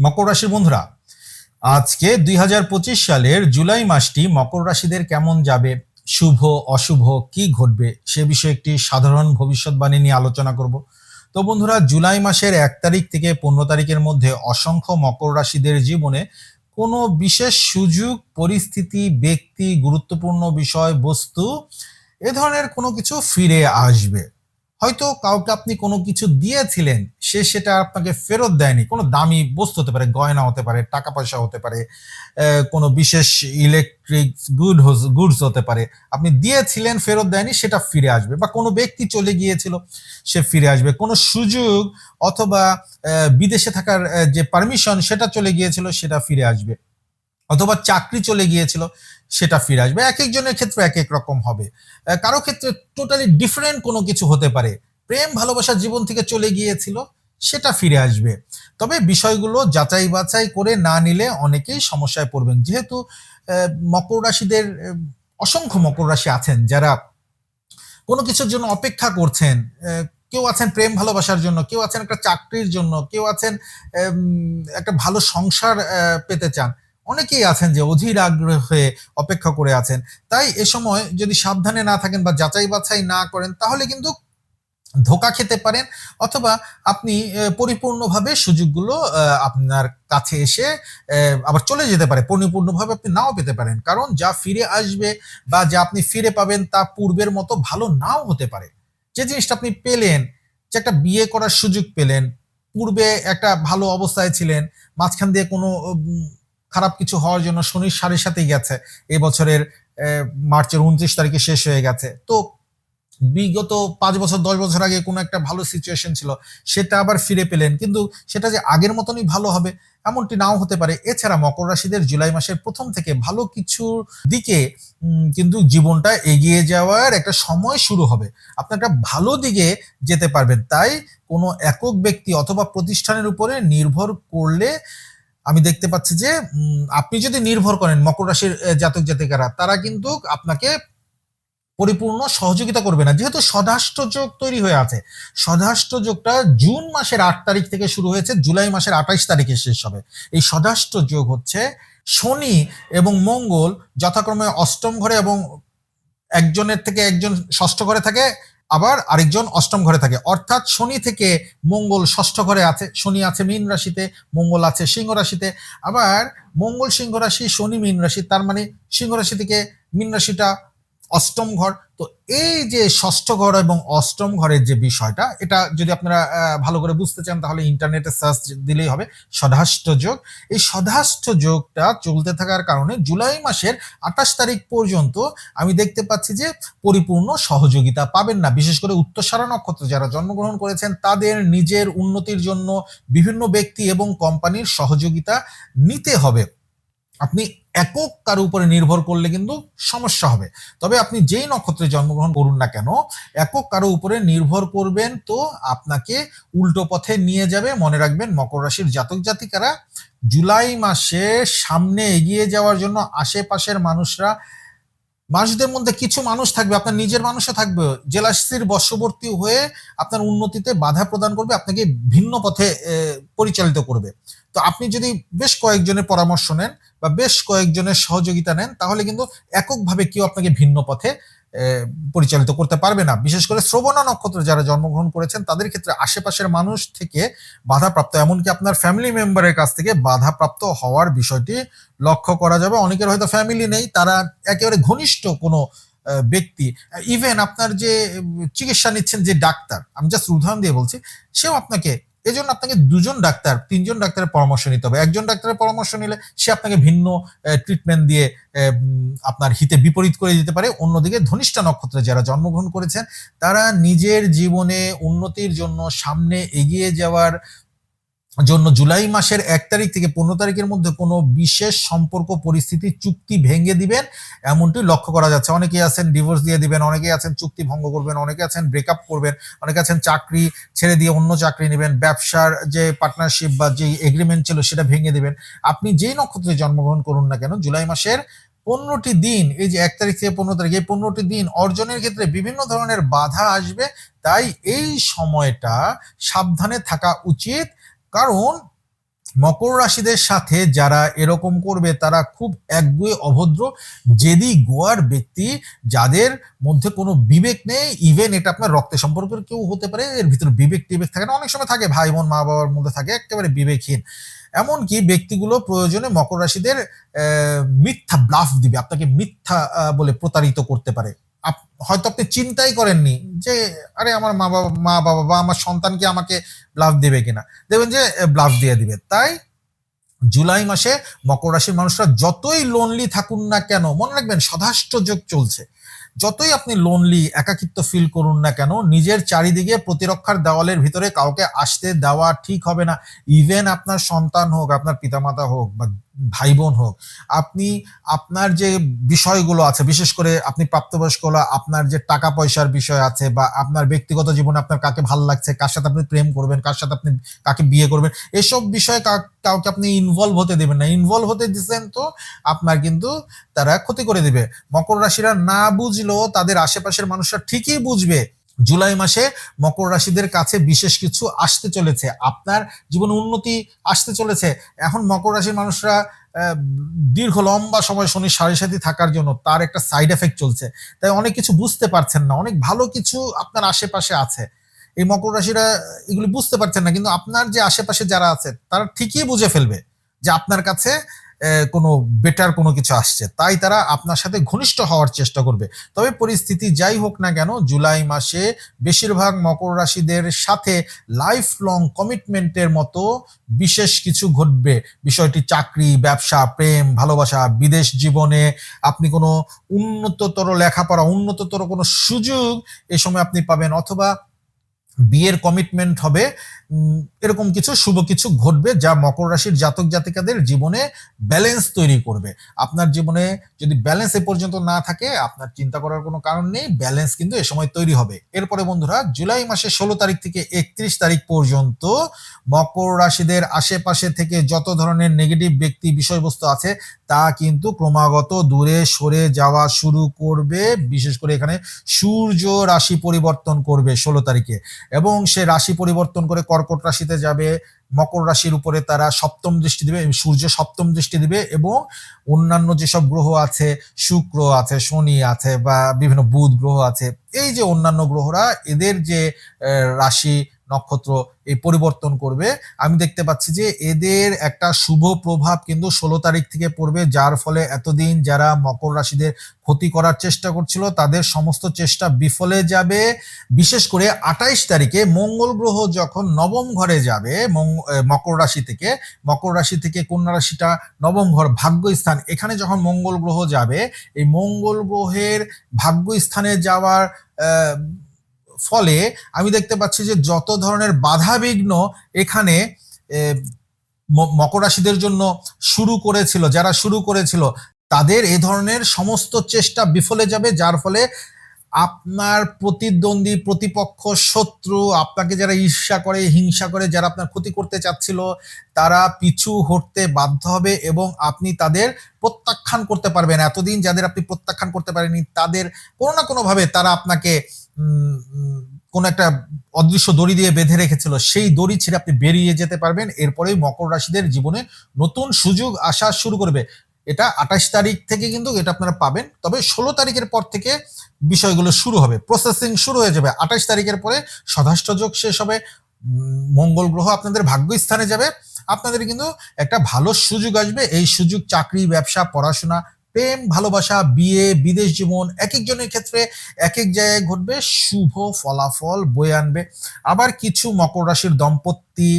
মকর রাশির বন্ধুরা, আজকে দুই হাজার পঁচিশ সালের জুলাই মাসটি মকর রাশিদের কেমন যাবে, শুভ, অশুভ, কি ঘটবে, সে বিষয়ে একটি সাধারণ ভবিষ্যৎবাণী নিয়ে আলোচনা করব। তো বন্ধুরা, জুলাই মাসের এক তারিখ থেকে পনেরো তারিখের মধ্যে অসংখ্য মকর রাশিদের জীবনে কোনো বিশেষ সুযোগ, পরিস্থিতি, ব্যক্তি, গুরুত্বপূর্ণ বিষয়, বস্তু, এ ধরনের কোনো কিছু ফিরে আসবে। হয়তো কাউকে আপনি কোনো কিছু দিয়েছিলেন, সে সেটা আপনাকে ফেরত দেয়নি। কোনো দামি বস্তু হতে পারে, গয়না হতে পারে, টাকা পয়সা হতে পারে কোনো বিশেষ ইলেকট্রিক গুড গুডস হতে পারে। আপনি দিয়েছিলেন, ফেরত দেয়নি, সেটা ফিরে আসবে। বা কোনো ব্যক্তি চলে গিয়েছিল, সে ফিরে আসবে। কোনো সুযোগ অথবা বিদেশে থাকার যে পারমিশন সেটা চলে গিয়েছিল, সেটা ফিরে আসবে। অথবা চাকরি চলে গিয়েছিল, সেটা ফিরে আসবে। এক একজনের ক্ষেত্রে এক এক রকম হবে। কারও ক্ষেত্রে টোটালি ডিফারেন্ট কোনো কিছু হতে পারে। প্রেম ভালোবাসার জীবন থেকে চলে গিয়েছিল, সেটা ফিরে আসবে। তবে বিষয়গুলো যাচাই বাছাই করে না নিলে অনেকেই সমস্যায় পড়বেন। যেহেতু মকর রাশিদের অসংখ্য মকর রাশি আছেন যারা কোনো কিছুর জন্য অপেক্ষা করছেন। কেউ আছেন প্রেম, ভালোবাসার জন্য, কেউ আছেন একটা চাকরির জন্য, কেউ আছেন একটা ভালো সংসার পেতে চান। অনেকেই আছেন যে অধীর আগ্রহে অপেক্ষা করে আছেন। তাই এ সময় যদি সাবধানে না থাকেন বা যাচাই বাছাই না করেন, তাহলে কিন্তু ধোকা খেতে পারেন অথবা আপনি পরিপূর্ণভাবে সুযোগগুলো আপনার কাছে এসে আবার চলে যেতে পারে। পরিপূর্ণভাবে আপনি নাও পেতে পারেন। কারণ যা ফিরে আসবে বা যা আপনি ফিরে পাবেন তা পূর্বের মতো ভালো নাও হতে পারে। যে জিনিসটা আপনি পেলেন, যে একটা বিয়ে করার সুযোগ পেলেন, পূর্বে একটা ভালো অবস্থায় ছিলেন, মাঝখান দিয়ে কোনো খারাপ কিছু হওয়ার জন্য শনির সাড়ে সাথেই গেছে। এই বছরের মার্চের উনত্রিশ তারিখে শেষ হয়ে গেছে। তো বিগত পাঁচ বছর, দশ বছর আগে কোনো একটা ভালো সিচুয়েশন ছিল, সেটা আবার ফিরে পেলেন। কিন্তু সেটা যে আগের মতনই ভালো হবে, এমনটি নাও হতে পারে। এছাড়া মকর রাশিদের জুলাই মাসের প্রথম থেকে ভালো কিছুর দিকে কিন্তু জীবনটা এগিয়ে যাওয়ার একটা সময় শুরু হবে। আপনি একটা ভালো দিকে যেতে পারবেন। তাই কোনো একক ব্যক্তি অথবা প্রতিষ্ঠানের উপরে নির্ভর করলে আমি দেখতে পাচ্ছি যে আপনি যদি নির্ভর করেন মকর রাশির জাতক জাতিকারা, তারা কিন্তু আপনাকে পরিপূর্ণ সহযোগিতা করবে না। যেহেতু সদাষ্ট্র যোগ তৈরি হয়ে আছে সদাষ্ট্র যোগটা জুন মাসের আট তারিখ থেকে শুরু হয়েছে, জুলাই মাসের আঠাইশ তারিখে শেষ হবে। এই সদাষ্ট্র যোগ হচ্ছে শনি এবং মঙ্গল যথাক্রমে অষ্টম ঘরে এবং একজনের থেকে একজন ষষ্ঠ ঘরে থাকে আবার আরেকজন অষ্টম ঘরে থাকে। অর্থাৎ শনি থেকে মঙ্গল ষষ্ঠ ঘরে আছে, শনি আছে মীন রাশিতে, মঙ্গল আছে সিংহ রাশিতে। আবার মঙ্গল, সিংহ রাশি, শনি মীন রাশি, তার মানে সিংহ রাশি থেকে মীন রাশিটা অষ্টম ঘর। তো এই যে ষষ্ঠ ঘর এবং অষ্টম ঘরের যে বিষয়টা, এটা যদি আপনারা ভালো করে বুঝতে চান, তাহলে ইন্টারনেটে সার্চ দিলেই হবে সদাষ্ট যোগ। এই সদাষ্ট যোগটা চলতে থাকার কারণে জুলাই মাসের আঠাশ তারিখ পর্যন্ত আমি দেখতে পাচ্ছি যে পরিপূর্ণ সহযোগিতা পাবেন না। বিশেষ করে উত্তরসারা নক্ষত্র যারা জন্মগ্রহণ করেছেন, তাদের নিজের উন্নতির জন্য বিভিন্ন ব্যক্তি এবং কোম্পানির সহযোগিতা নিতে হবে। আপনি একক কারও উপরে নির্ভর করলে কিন্তু সমস্যা হবে। তবে আপনি যেই নক্ষত্রে জন্মগ্রহণ করুন না কেন, একক কারও উপরে নির্ভর করবেন তো আপনাকে উল্টো পথে নিয়ে যাবে। মনে রাখবেন মকর রাশির জাতক জাতিকারা জুলাই মাসে সামনে এগিয়ে যাওয়ার জন্য আশেপাশের মানুষরা মানুষদের মধ্যে কিছু মানুষ থাকবে, আপনার নিজের মানুষও থাকবে। জেলাশ্রীর বর্ষবর্তী হয়ে আপনার উন্নতিতে বাধা প্রদান করবে, আপনাকে ভিন্ন পথে পরিচালিত করবে। তো আপনি যদি বেশ কয়েকজনের পরামর্শ নেন বা বেশ কয়েকজনের সহযোগিতা নেন, তাহলে কিন্তু এককভাবে কেউ আপনাকে ভিন্ন পথে পরিচালিত করতে পারবে না। বিশেষ করে শ্রবণা নক্ষত্র যারা জন্মগ্রহণ করেছেন, তাদের ক্ষেত্রে আশেপাশের মানুষ থেকে বাধাপ্রাপ্ত, এমনকি আপনার ফ্যামিলি মেম্বারের কাছ থেকে বাধাপ্রাপ্ত হওয়ার বিষয়টি লক্ষ্য করা যাবে। অনেকের হয়তো ফ্যামিলি নেই, তারা একেবারে ঘনিষ্ঠ কোনো ব্যক্তি। ইভেন আপনার যে চিকিৎসা নিচ্ছেন যে ডাক্তার, আমি জাস্ট উদাহরণ দিয়ে বলছি, সেও আপনাকে এজন্য আপনাকে দুজন ডাক্তার, তিনজন ডাক্তারের পরামর্শ নিতে হবে। একজন ডাক্তারের পরামর্শ নিলে সে আপনাকে ভিন্ন ট্রিটমেন্ট দিয়ে আপনার হিতে বিপরীত করে দিতে পারে। অন্যদিকে ধনিষ্ঠা নক্ষত্রে যারা জন্মগ্রহণ করেছেন, তারা নিজের জীবনে উন্নতির জন্য সামনে এগিয়ে যাওয়ার জন্য জুলাই মাসের এক তারিখ থেকে পনেরো তারিখের মধ্যে কোনো বিশেষ সম্পর্ক পরিস্থিতি চুক্তি ভেঙে দিবেন এমনটি লক্ষ্য করা যাচ্ছে। অনেকে আছেন ডিভোর্স দিয়ে দিবেন, অনেকে আছেন চুক্তি ভঙ্গ করবেন, অনেকে আছেন ব্রেকআপ করবেন, অনেকে আছেন চাকরি ছেড়ে দিয়ে অন্য চাকরি নেবেন, ব্যবসার যে পার্টনারশিপ বা যে এগ্রিমেন্ট ছিল সেটা ভেঙে দিবেন। আপনি যেই নক্ষত্রে জন্মগ্রহণ করুন না কেন, জুলাই মাসের পনেরোটি দিন, এই যে এক তারিখ থেকে পনেরো তারিখ, এই পনেরোটি দিন অর্জনের ক্ষেত্রে বিভিন্ন ধরনের বাধা আসবে। তাই এই সময়টা সাবধানে থাকা উচিত। কারণ মকর রাশিদের সাথে যারা এরকম করবে, তারা খুব একগুয়ে অভদ্র। জেদি গোয়ার ব্যক্তি, যাদের মধ্যে কোনো বিবেক নেই ইভেন এটা আপনার রক্তের সম্পর্কের কেউ হতে পারে, এর ভিতরে বিবেক টিবেক থাকে না। অনেক সময় থাকে, ভাই বোন, মা বাবার মধ্যে থাকে, একেবারে বিবেকহীন। এমনকি ব্যক্তিগুলো প্রয়োজনে মকর রাশিদের মিথ্যা ব্লাফ দিবে, আপনাকে মিথ্যা বলে প্রতারিত করতে পারে। হয়তো আপনি চিন্তাই করেননি যে, আরে আমার মা বাবা মা বাবা বা আমার সন্তান কি আমাকে ব্লাফ দেবে কিনা? দেখবেন যে ব্লাফ দিয়ে দিবে। তাই জুলাই মাসে মকর রাশির মানুষরা যতই লোনলি থাকুন না কেন, মনে রাখবেন সদাষ্ট যোগ চলছে। যতই আপনি লোনলি একাকিত্ব ফিল করুন না কেন, নিজের চারিদিকে প্রতিরক্ষার দেওয়ালের ভিতরে কাউকে আসতে দেওয়া ঠিক হবে না। ইভেন আপনার সন্তান হোক, আপনার পিতামাতা হোক বা ভাই বোন হোক, আপনি আপনার যে বিষয়গুলো আছে, বিশেষ করে আপনি প্রাপ্তবয়স্ক হলে আপনার যে টাকা পয়সার বিষয় আছে বা আপনার ব্যক্তিগত জীবনে আপনার কাকে ভালো লাগছে, কার সাথে আপনি প্রেম করবেন, কার সাথে আপনি কাকে বিয়ে করবেন, এসব বিষয়ে কাউকে আপনি ইনভলভ হতে দেবেন না। ইনভলভ হতে দিচ্ছেন তো আপনার কিন্তু তারা ক্ষতি করে দেবে। মকর রাশিরা না বুঝলেও তাদের আশেপাশের মানুষরা ঠিকই বুঝবে জুলাই মাসে মকর রাশিদের কাছে বিশেষ কিছু আসতে চলেছে। আপনার জীবনে উন্নতি আসতে চলেছে। এখন মকর রাশির মানুষরা দীর্ঘ লম্বা সময় শনির সাড়ে সাথে থাকার জন্য তার একটা সাইড এফেক্ট চলছে। তাই অনেক কিছু বুঝতে পারছেন না। অনেক ভালো কিছু আপনার আশেপাশে আছে। এই মকর রাশিরা এগুলি বুঝতে পারছেন না, কিন্তু আপনার যে আশেপাশে যারা আছে, তারা ঠিকই বুঝে ফেলবে যে আপনার কাছে কোনো বেটার কোনো কিছু আসছে। তাই তারা আপনার সাথে ঘনিষ্ঠ হওয়ার চেষ্টা করবে। তবে পরিস্থিতি যাই হোক না কেন, জুলাই মাসে বেশিরভাগ মকর রাশিদের সাথে লাইফ লং কমিটমেন্টের মতো বিশেষ কিছু ঘটবে। বিষয়টি চাকরি, ব্যবসা, প্রেম, ভালোবাসা, বিদেশ জীবনে আপনি কোনো উন্নততর লেখাপড়া, উন্নততর কোনো সুযোগ এ সময় আপনি পাবেন। অথবা বিয়ের কমিটমেন্ট হবে। এরকম কিছু শুভ কিছু ঘটবে যা মকর রাশির জাতক জাতিকাদের জীবনে ব্যালেন্স তৈরি করবে। আপনার জীবনে যদি ব্যালেন্স এ পর্যন্ত না থাকে, আপনার চিন্তা করার কোনো কারণ নেই ব্যালেন্স কিন্তু এ সময় তৈরি হবে। এরপরে বন্ধুরা, জুলাই মাসের ষোলো তারিখ থেকে একত্রিশ তারিখ পর্যন্ত মকর রাশিদের আশেপাশে থেকে যত ধরনের নেগেটিভ ব্যক্তি বিষয়বস্তু আছে, তা কিন্তু ক্রমাগত দূরে সরে যাওয়া শুরু করবে। বিশেষ করে এখানে সূর্য রাশি পরিবর্তন করবে ষোলো তারিখে। এবং সে রাশি পরিবর্তন করে কর্কট রাশিতে যাবে, মকর রাশির উপরে তারা সপ্তম দৃষ্টি দিবে সূর্য সপ্তম দৃষ্টি দিবে, এবং অন্যান্য যেসব গ্রহ আছে, শুক্র আছে, শনি আছে, বা বিভিন্ন বুধ গ্রহ আছে, এই যে অন্যান্য গ্রহরা, এদের যে রাশি নক্ষত্র এই পরিবর্তন করবে। আমি দেখতে পাচ্ছি যে এদের একটা শুভ প্রভাব কিন্তু ষোলো তারিখ থেকে পড়বে, যার ফলে এতদিন যারা মকর রাশিদের ক্ষতি করার চেষ্টা করছিল, তাদের সমস্ত চেষ্টা বিফলে যাবে। বিশেষ করে আঠাইশ তারিখে মঙ্গল গ্রহ যখন নবম ঘরে যাবে মকর রাশি থেকে, মকর রাশি থেকে কন্যা রাশিটা নবম ঘর ভাগ্য স্থান এখানে যখন মঙ্গল গ্রহ যাবে, এই মঙ্গল গ্রহের ভাগ্য স্থানে যাওয়ার ফলে আমি দেখতে পাচ্ছি যে যত ধরনের বাধা বিঘ্ন এখানে মকর রাশিদের জন্য শুরু করেছিল, যারা শুরু করেছিল, তাদের এ ধরনের সমস্ত চেষ্টা বিফলে যাবে, যার ফলে আপনার প্রতিদ্বন্দ্বী, প্রতিপক্ষ, শত্রু, আপনাকে যারা ঈর্ষা করে, হিংসা করে, যারা আপনার ক্ষতি করতে চাচ্ছিল, তারা পিছু হটতে বাধ্য হবে এবং আপনি তাদের প্রত্যাখ্যান করতে পারবেন। এতদিন যাদের আপনি প্রত্যাখ্যান করতে পারেননি, তাদের কোনো না কোনোভাবে তারা আপনাকে কোনো একটা অদৃশ্য দড়ি দিয়ে বেঁধে রেখেছিল, সেই দড়ি ছেড়ে আপনি বেরিয়ে যেতে পারবেন। এরপরেই মকর রাশিদের জীবনে নতুন সুযোগ আসা শুরু করবে। এটা আঠাশ তারিখ থেকে কিন্তু এটা আপনারা পাবেন, তবে ষোলো তারিখের পর থেকে বিষয়গুলো শুরু হবে। প্রসেসিং শুরু হয়ে যাবে। আঠাশ তারিখের পরে সদাষ্টযোগ শেষ হবে। মঙ্গল গ্রহ আপনাদের ভাগ্য স্থানে যাবে। আপনাদের কিন্তু একটা ভালো সুযোগ আসবে। এই সুযোগ চাকরি, ব্যবসা, পড়াশোনা প্রেম, ভালোবাসা, বিয়ে, বিদেশ জীবন এক একজনের ক্ষেত্রে এক এক জায়গায় ঘটবে, শুভ ফলাফল বয়ে আনবে। আবার কিছু মকর রাশির দম্পতি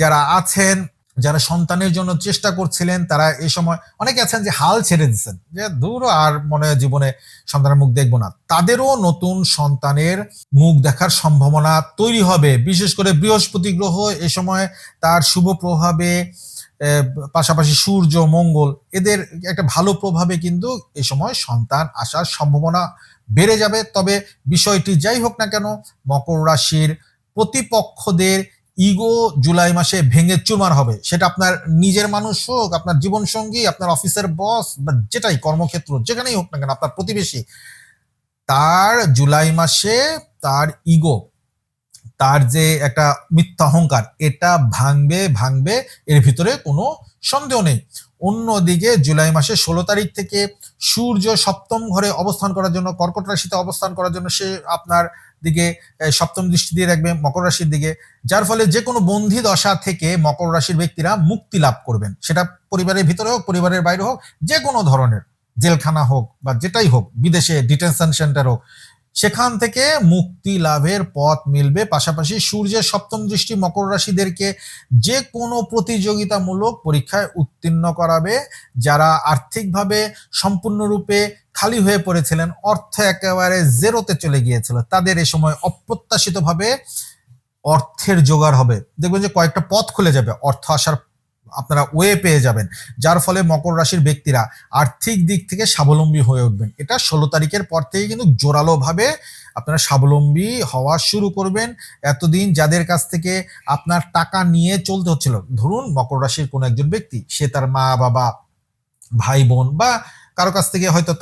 যারা আছেন, যারা সন্তানের জন্য চেষ্টা করছিলেন, তারা এই সময় অনেকে আছেন যে হাল ছেড়ে দিচ্ছেন যে দূর আর মনে হয় জীবনে সন্তানের মুখ দেখব না। তাদেরও নতুন সন্তানের মুখ দেখার সম্ভাবনা তৈরি হবে। বিশেষ করে বৃহস্পতি গ্রহ এ সময় তার শুভ প্রভাবে পাশাপাশি সূর্য, মঙ্গল, এদের একটা ভালো প্রভাবে কিন্তু এ সময় সন্তান আসার সম্ভাবনা বেড়ে যাবে। তবে বিষয়টি যাই হোক না কেন, মকর রাশির প্রতিপক্ষদের ইগো জুলাই মাসে ভেঙে চুরমার হবে। সেটা আপনার নিজের মানুষ হোক, আপনার জীবন সঙ্গী আপনার অফিসের বস বা যেটাই কর্মক্ষেত্র যেখানেই হোক না কেন, আপনার প্রতিবেশী, তার জুলাই মাসে তার ইগো তার যে একটা মিথ্যা অহংকার, এটা ভাঙবে ভাঙবে, এর ভিতরে কোনো সন্দেহ নেই। অন্যদিকে জুলাই মাসের ষোলো তারিখ থেকে সূর্য সপ্তম ঘরে অবস্থান করার জন্য, কর্কট রাশিতে অবস্থান করার জন্য সে আপনার দিকে সপ্তম দৃষ্টি দিয়ে রাখবে মকর রাশির দিকে, যার ফলে যে কোনো বন্ধি দশা থেকে মকর রাশির ব্যক্তিরা মুক্তি লাভ করবেন। সেটা পরিবারের ভিতরে হোক, পরিবারের বাইরে হোক, যে কোনো ধরনের, জেলখানা হোক বা যেটাই হোক, বিদেশে ডিটেনশন সেন্টার হোক সেখান থেকে মুক্তি লাভের পথ মিলবে। পাশাপাশি সূর্যের সপ্তম দৃষ্টি মকর রাশিদেরকে যে কোনো প্রতিযোগিতামূলক পরীক্ষায় উত্তীর্ণ করাবে, যারা আর্থিকভাবে সম্পূর্ণরূপে খালি হয়ে পড়েছিলেন, অর্থ একেবারে জেরোতে চলে গিয়েছিল। তাদের এ সময় অপ্রত্যাশিতভাবে অর্থের জোগাড় হবে। দেখবেন যে কয়েকটা পথ খুলে যাবে। অর্থ আসার আপনারা ওয়ে পেয়ে যাবেন, যার ফলে মকর রাশির ব্যক্তিরা আর্থিক দিক থেকে স্বাবলম্বী হয়ে উঠবেন। এটা ষোলো তারিখের পর থেকে কিন্তু জোরালোভাবে আপনারা স্বাবলম্বী হওয়া শুরু করবেন। এতদিন যাদের কাছ থেকে আপনার টাকা নিয়ে চলতে হচ্ছিল, ধরুন মকর রাশির কোনো একজন ব্যক্তি, সে তার মা, বাবা, ভাই, বোন বা কারও কাছ থেকে হয়তো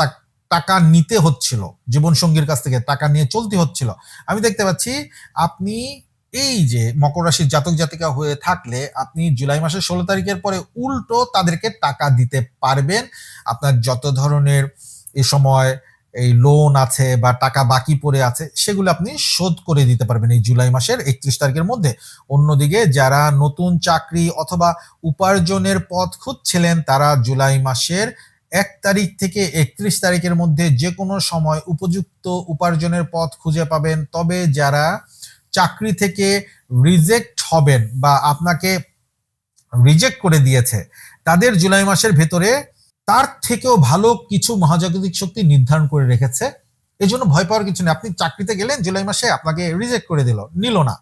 টাকা নিতে হচ্ছিল জীবন সঙ্গীর কাছ থেকে টাকা নিয়ে চলতে হচ্ছিল। আমি দেখতে পাচ্ছি আপনি এই যে মকর রাশির জাতক জাতিকা হয়ে থাকলে আপনি জুলাই মাসের ষোলো তারিখের পরে উল্টো তাদেরকে টাকা দিতে পারবেন। আপনার যত ধরনের এ সময় এই লোন আছে বা টাকা বাকি পড়ে আছে, সেগুলো আপনি শোধ করে দিতে পারবেন এই জুলাই মাসের একত্রিশ তারিখের মধ্যে। অন্যদিকে যারা নতুন চাকরি অথবা উপার্জনের পথ খুঁজছিলেন, তারা জুলাই মাসের এক তারিখ থেকে একত্রিশ তারিখের মধ্যে যে কোনো সময় উপযুক্ত উপার্জনের পথ খুঁজে পাবেন। তবে যারা চাকরি থেকে রিজেক্ট হবেন বা আপনাকে রিজেক্ট করে দিয়েছে, তাদের জুলাই মাসের ভেতরে তার থেকেও ভালো কিছু মহাজাগতিক শক্তি নির্ধারণ করে রেখেছে। এই জন্য ভয় পাওয়ার কিছু নেই। আপনি চাকরিতে গেলেন, জুলাই মাসে আপনাকে রিজেক্ট করে দিল, নিল না।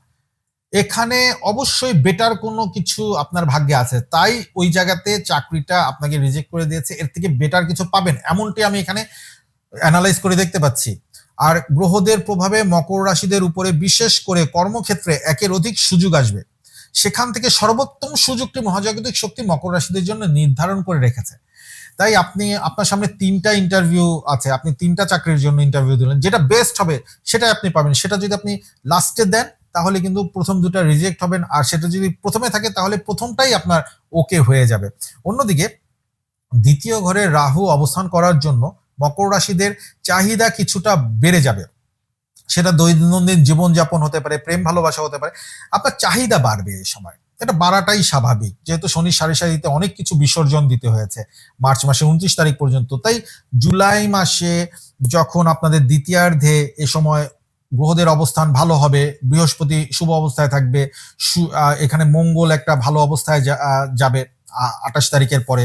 এখানে অবশ্যই বেটার কোনো কিছু আপনার ভাগ্যে আছে। তাই ওই জায়গাতে চাকরিটা আপনাকে রিজেক্ট করে দিয়েছে। এর থেকে বেটার কিছু পাবেন। এমনটি আমি এখানে অ্যানালাইজ করে দেখতে পাচ্ছি। আর গ্রহদের প্রভাবে মকর রাশিদের উপরে বিশেষ করে কর্মক্ষেত্রে একের অধিক সুযোগ আসবে। সেখান থেকে সর্বোত্তম সুযোগটি মহাজাগতিক শক্তি মকর রাশিদের জন্য নির্ধারণ করে রেখেছে। তাই আপনি, আপনার সামনে তিনটা ইন্টারভিউ আছে, আপনি তিনটা চাকরির জন্য ইন্টারভিউ দিলেন, যেটা বেস্ট হবে সেটাই আপনি পাবেন। সেটা যদি আপনি লাস্টে দেন, তাহলে কিন্তু প্রথম দুটো রিজেক্ট হবেন, আর সেটা যদি প্রথমে থাকে, তাহলে প্রথমটাই আপনার ওকে হয়ে যাবে। অন্যদিকে, দ্বিতীয় ঘরে রাহু অবস্থান করার জন্য মকর রাশিদের চাহিদা কিছুটা বেড়ে যাবে। সেটা দৈনন্দিন জীবনযাপন হতে পারে, প্রেম ভালোবাসা হতে পারে। আপনার চাহিদা বাড়বে এই সময়। এটা বাড়াটাই স্বাভাবিক। যেহেতু শনি সারি সারিতে অনেক কিছু বিসর্জন দিতে হয়েছে, মার্চ মাসে উনত্রিশ তারিখ পর্যন্ত। তাই জুলাই মাসে যখন আপনাদের দ্বিতীয়ার্ধে এ সময় গ্রহদের অবস্থান ভালো হবে, বৃহস্পতি শুভ অবস্থায় থাকবে এখানে মঙ্গল একটা ভালো অবস্থায় যাবে আঠাশ তারিখের পরে।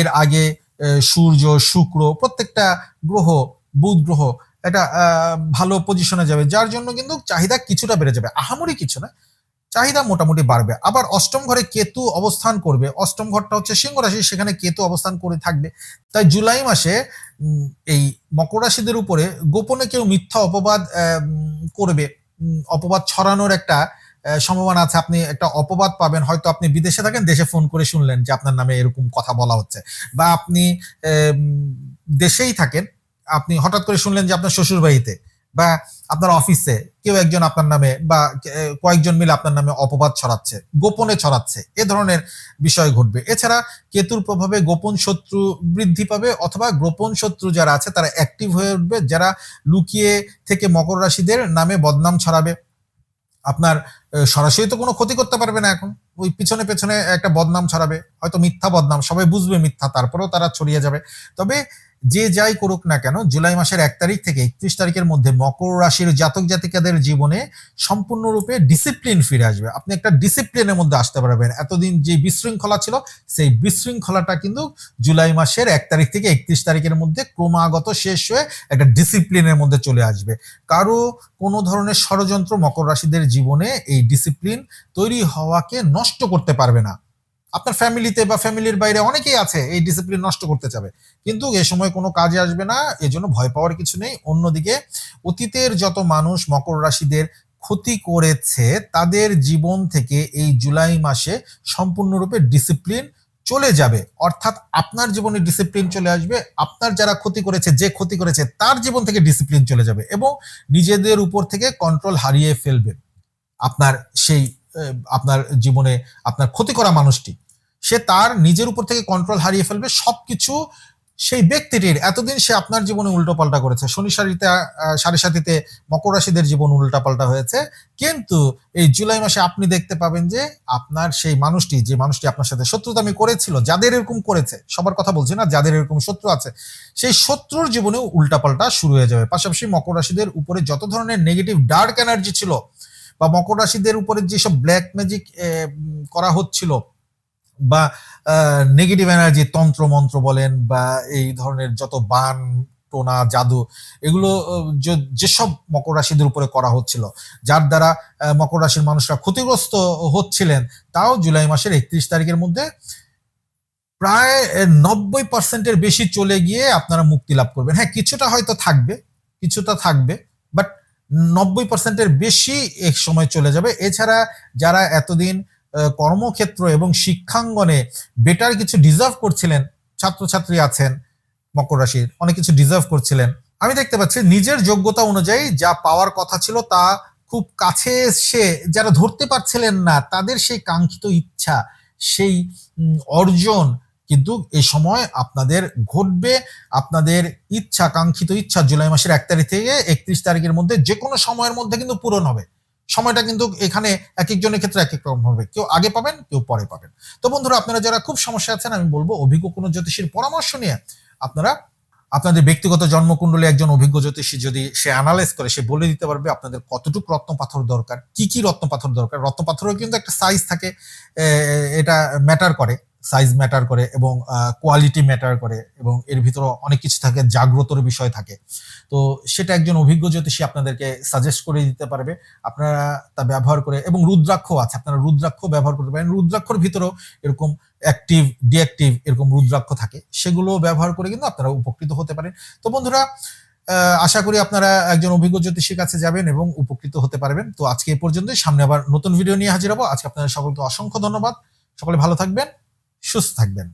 এর আগে সূর্য, শুক্র, প্রত্যেকটা গ্রহ, বুধ গ্রহ একটা ভালো পজিশনে যাবে। যার জন্য কিন্তু চাহিদা কিছুটা বেড়ে যাবে। আহামরি কিছু না, চাহিদা মোটামুটি বাড়বে। আবার অষ্টম ঘরে কেতু অবস্থান করবে। অষ্টম ঘরটা হচ্ছে সিংহ রাশি, সেখানে কেতু অবস্থান করে থাকবে। তাই জুলাই মাসে এই মকর রাশিদের উপরে গোপনে কেউ মিথ্যা অপবাদ করবে। অপবাদ ছড়ানোর একটা সম্ভাবনা আছে, আপনি একটা অপবাদ পাবেন। হয়তো আপনি বিদেশে থাকেন, দেশে ফোন করে শুনলেন যে আপনার নামে এরকম কথা বলা হচ্ছে। বা আপনি দেশেই থাকেন, আপনি হঠাৎ করে শুনলেন যে আপনার শ্বশুর বাড়িতে বা আপনার অফিসে কেউ একজন আপনার নামে বা কয়েকজন মিলে আপনার নামে অপবাদ ছড়াচ্ছে, গোপনে ছড়াচ্ছে, এ ধরনের বিষয় ঘটবে। এছাড়া কেতুর প্রভাবে গোপন শত্রু বৃদ্ধি পাবে অথবা গোপন শত্রু যারা আছে, তারা অ্যাক্টিভ হয়ে উঠবে। যারা লুকিয়ে থেকে মকর রাশিদের নামে বদনাম ছড়াবে। আপনার সরাসরি তো কোনো ক্ষতি করতে পারবে না এখন। ওই পিছনে পেছনে একটা বদনাম ছড়াবে। হয়তো মিথ্যা বদনাম, সবাই বুঝবে মিথ্যা, তারপরেও তারা ছড়িয়ে যাবে। তবে যে যাই করুক না কেন, জুলাই মাসের এক তারিখ থেকে একত্রিশ তারিখের মধ্যে মকর রাশির জাতক জাতিকাদের জীবনে সম্পূর্ণরূপে ডিসিপ্লিন ফিরে আসবে। আপনি একটা ডিসিপ্লিনের মধ্যে আসতে পারবেন। এতদিন যে বিশৃঙ্খলা ছিল, সেই বিশৃঙ্খলাটা কিন্তু জুলাই মাসের এক তারিখ থেকে একত্রিশ তারিখের মধ্যে ক্রমাগত শেষ হয়ে একটা ডিসিপ্লিনের মধ্যে চলে আসবে। কারও কোনো ধরনের ষড়যন্ত্র মকর রাশিদের জীবনে এই ডিসিপ্লিন তৈরি হওয়াকে নষ্ট করতে পারবে না। আপনার ফ্যামিলিতে বা ফ্যামিলির বাইরে অনেকেই আছে, এই ডিসিপ্লিন নষ্ট করতে চাবে। কিন্তু এ সময় কোনো কাজে আসবে না, এজন্য ভয় পাওয়ার কিছু নেই। অন্যদিকে, অতীতের যত মানুষ মকর রাশিদের ক্ষতি করেছে, তাদের জীবন থেকে এই জুলাই মাসে সম্পূর্ণরূপে ডিসিপ্লিন চলে যাবে। অর্থাৎ আপনার জীবনে ডিসিপ্লিন চলে আসবে, আপনার যারা ক্ষতি করেছে, যে ক্ষতি করেছে, তার জীবন থেকে ডিসিপ্লিন চলে যাবে এবং নিজেদের উপর থেকে কন্ট্রোল হারিয়ে ফেলবে। আপনার সেই আপনার জীবনে আপনার ক্ষতি করা মানুষটি। সে তার নিজের উপর থেকে কন্ট্রোল হারিয়ে ফেলবে, সবকিছু সেই ব্যক্তিটির। এতদিন সে আপনার জীবনে উল্টোপাল্টা করেছে। শনি সারিতে সাড়ে সাথীতে মকর রাশিদের জীবন উল্টাপাল্টা হয়েছে। কিন্তু এই জুলাই মাসে আপনি দেখতে পাবেন যে আপনার সেই মানুষটি, যে মানুষটি আপনার সাথে শত্রুতা আমি করেছিল, যাদের এরকম করেছে, সবার কথা বলছি না, যাদের এরকম শত্রু আছে, সেই শত্রুর জীবনেও উল্টাপাল্টা শুরু হয়ে যাবে। পাশাপাশি মকর রাশিদের উপরে যত ধরনের নেগেটিভ ডার্ক এনার্জি ছিল, বা মকর রাশিদের উপরে যেসব ব্ল্যাক ম্যাজিক করা হচ্ছিল বা নেগেটিভ এনার্জি তন্ত্র মন্ত্র বলেন বা এই ধরনের যত বান, টোনা, জাদু, এগুলো যেসব মকর রাশিদের উপরে করা হচ্ছিল, যার দ্বারা মকর রাশির মানুষরা ক্ষতিগ্রস্ত হচ্ছিলেন, তাও জুলাই মাসের একত্রিশ তারিখের মধ্যে প্রায় নব্বই পার্সেন্টের বেশি চলে গিয়ে আপনারা মুক্তি লাভ করবেন। হ্যাঁ কিছুটা হয়তো থাকবে, কিছুটা থাকবে বাট নব্বই পার্সেন্টের বেশি এক সময় চলে যাবে। এছাড়া যারা এতদিন কর্মক্ষেত্র এবং শিক্ষাঙ্গনে বেটার কিছু ডিজার্ভ করছিলেন, ছাত্রছাত্রী আছেন মকর রাশির, অনেক কিছু ডিজার্ভ করছিলেন। আমি দেখতে পাচ্ছি নিজের যোগ্যতা অনুযায়ী যা পাওয়ার কথা ছিল তা খুব কাছে এসে যারা ধরতে পারছিলেন না, তাদের সেই কাঙ্ক্ষিত ইচ্ছা, সেই অর্জন কিন্তু এই সময় আপনাদের ঘটবে। আপনাদের ইচ্ছা, কাঙ্ক্ষিত ইচ্ছা জুলাই মাসের এক তারিখ থেকে একত্রিশ তারিখের মধ্যে যে কোনো সময়ের মধ্যে কিন্তু পূরণ হবে। সময়টা কিন্তু এখানে এক একজনের ক্ষেত্রে এক এক রকম হবে। কেউ আগে পাবেন, কেউ পরে পাবেন। তো বন্ধুরা, আপনারা যারা খুব সমস্যা আছেন, আমি বলব অভিজ্ঞ কোনো জ্যোতিষীর পরামর্শ নিয়ে আপনারা আপনাদের ব্যক্তিগত জন্মকুণ্ডলী একজন অভিজ্ঞ জ্যোতিষী যদি সে অ্যানালাইজ করে, সে বলে দিতে পারবে আপনাদের কতটুকু রত্ন পাথর দরকার, কি কি রত্ন পাথর দরকার। রত্ন পাথরেও কিন্তু একটা সাইজ থাকে এটা ম্যাটার করে। সাইজ ম্যাটার করে এবং কোয়ালিটি ম্যাটার করে এবং এর ভিতরে অনেক কিছু থাকে, জাগ্রতর বিষয় থাকে। তো সেটা একজন অভিজ্ঞ জ্যোতিষী আপনাদেরকে সাজেস্ট করে দিতে পারবে। আপনারা তা ব্যবহার করে এবং রুদ্রাক্ষ আছে, আপনারা রুদ্রাক্ষ ব্যবহার করতে পারেন। রুদ্রাক্ষর ভিতরেও এরকম অ্যাক্টিভ ডিঅ্যাক্টিভ এরকম রুদ্রাক্ষ থাকে। সেগুলো ব্যবহার করে কিন্তু আপনারা উপকৃত হতে পারেন। তো বন্ধুরা আশা করি আপনারা একজন অভিজ্ঞ জ্যোতিষীর কাছে যাবেন এবং উপকৃত হতে পারবেন। তো আজকে এ পর্যন্তই। সামনে আবার নতুন ভিডিও নিয়ে হাজির হব। আজকে আপনাদের সকলকে অসংখ্য ধন্যবাদ। সকলে ভালো থাকবেন। সুস্থ থাকবেন।